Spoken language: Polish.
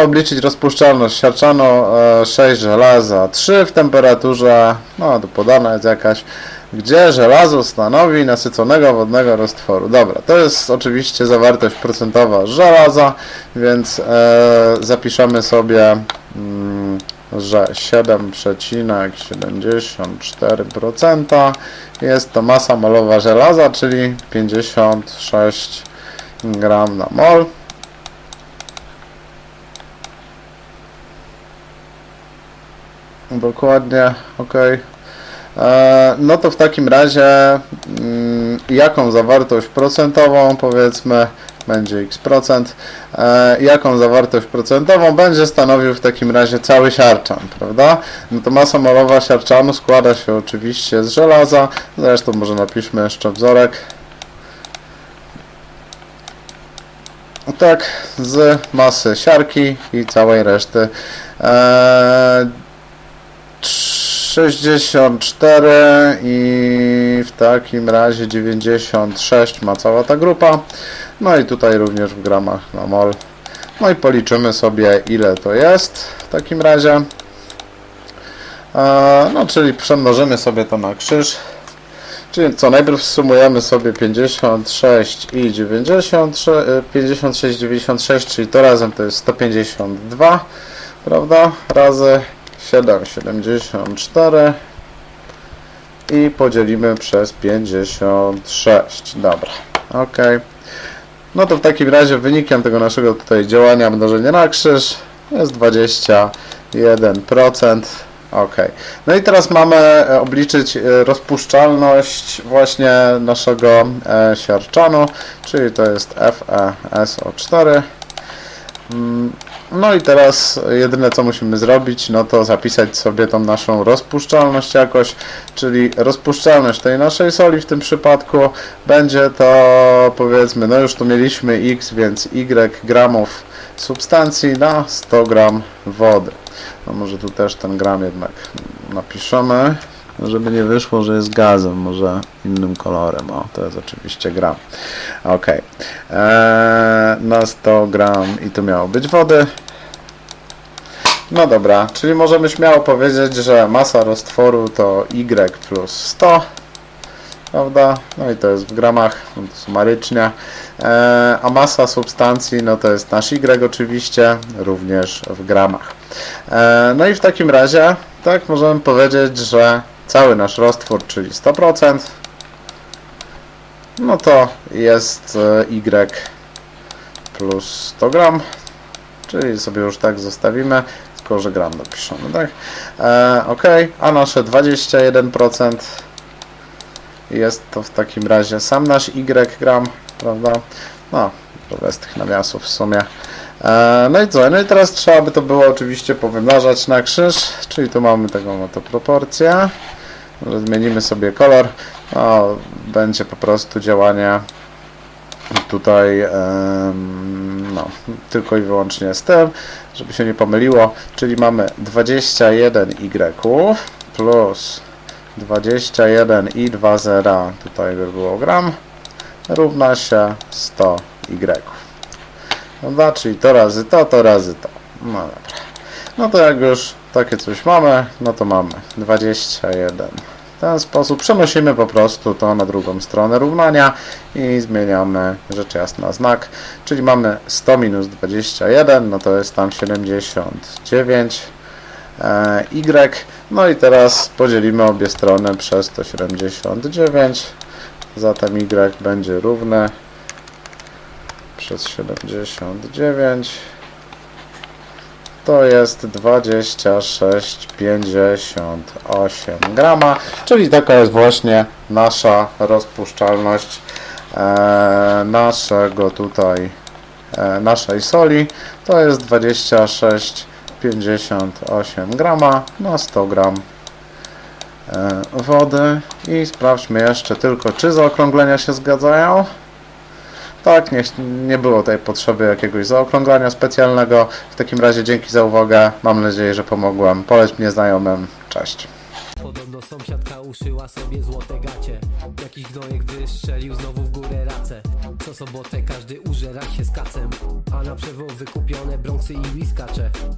obliczyć rozpuszczalność siarczanu e, 6 żelaza 3 w temperaturze, no tu podana jest jakaś, gdzie żelazo stanowi nasyconego wodnego roztworu. Dobra, to jest oczywiście zawartość procentowa żelaza, więc e, zapiszemy sobie, mm, że 7,74% jest to masa molowa żelaza, czyli 56 gram na mol. Dokładnie, ok. E, no to w takim razie mm, jaką zawartość procentową powiedzmy będzie x procent, e, jaką zawartość procentową będzie stanowił w takim razie cały siarczan, prawda? No to masa molowa siarczanu składa się oczywiście z żelaza, zresztą może napiszmy jeszcze wzorek. Tak, z masy siarki i całej reszty. E, 64 i w takim razie 96 ma cała ta grupa. No i tutaj również w gramach na mol. No i policzymy sobie ile to jest w takim razie. No czyli przemnożymy sobie to na krzyż. Czyli co, najpierw sumujemy sobie 56 i 96, e, 56, 96, czyli to razem to jest 152, prawda? Razy 7,74 i podzielimy przez 56. Dobra, ok. No to w takim razie wynikiem tego naszego tutaj działania mnożenia na krzyż jest 21%. Ok. No i teraz mamy e, obliczyć e, rozpuszczalność właśnie naszego e, siarczanu, czyli to jest FeSO4. No i teraz jedyne co musimy zrobić, no to zapisać sobie tą naszą rozpuszczalność jakoś, czyli rozpuszczalność tej naszej soli w tym przypadku będzie to powiedzmy, no już tu mieliśmy x, więc y gramów substancji na 100 gram wody. No może tu też ten gram jednak napiszemy, żeby nie wyszło, że jest gazem, może innym kolorem. O, to jest oczywiście gram. Ok. Eee, na 100 gram i tu miało być wody. No dobra, czyli możemy śmiało powiedzieć, że masa roztworu to y plus 100. Prawda? No i to jest w gramach, no sumarycznie. Eee, a masa substancji, no to jest nasz y oczywiście, również w gramach. Eee, no i w takim razie, tak, możemy powiedzieć, że cały nasz roztwór, czyli 100%, no to jest e, y plus 100 gram, czyli sobie już tak zostawimy, tylko że gram dopiszemy, tak? E, ok, a nasze 21% jest to w takim razie sam nasz y gram, prawda? No, bez tych nawiasów w sumie. E, no i co? No i teraz trzeba by to było oczywiście powymnażać na krzyż, czyli tu mamy taką oto proporcję. Zmienimy sobie kolor. No, będzie po prostu działanie tutaj no, tylko i wyłącznie z tym, żeby się nie pomyliło, czyli mamy 21 y plus 21 i 2 zera, tutaj by było gram, równa się 100 y. Dobra, czyli to razy to, to razy to. No dobra. No to jak już takie coś mamy, no to mamy 21. W ten sposób przenosimy po prostu to na drugą stronę równania i zmieniamy rzecz jasna znak. Czyli mamy 100 minus 21, no to jest tam 79 e, y. No i teraz podzielimy obie strony przez 179. Zatem y będzie równy przez 79 to jest 26,58 grama, czyli taka jest właśnie nasza rozpuszczalność e, naszego tutaj e, naszej soli. To jest 26,58 grama na 100 gram e, wody. I sprawdźmy jeszcze tylko czy zaokrąglenia się zgadzają tak, nie, nie było tutaj potrzeby jakiegoś zaokrąglania specjalnego. W takim razie dzięki za uwagę. Mam nadzieję, że pomogłem. Poleć mnie znajomym. Cześć. Podobno sąsiadka uszyła sobie złote gacie Jakiś gnojek wystrzelił znowu w górę racę Co sobotę każdy użera się z kacem A na przewo wykupione brązy i whiskacze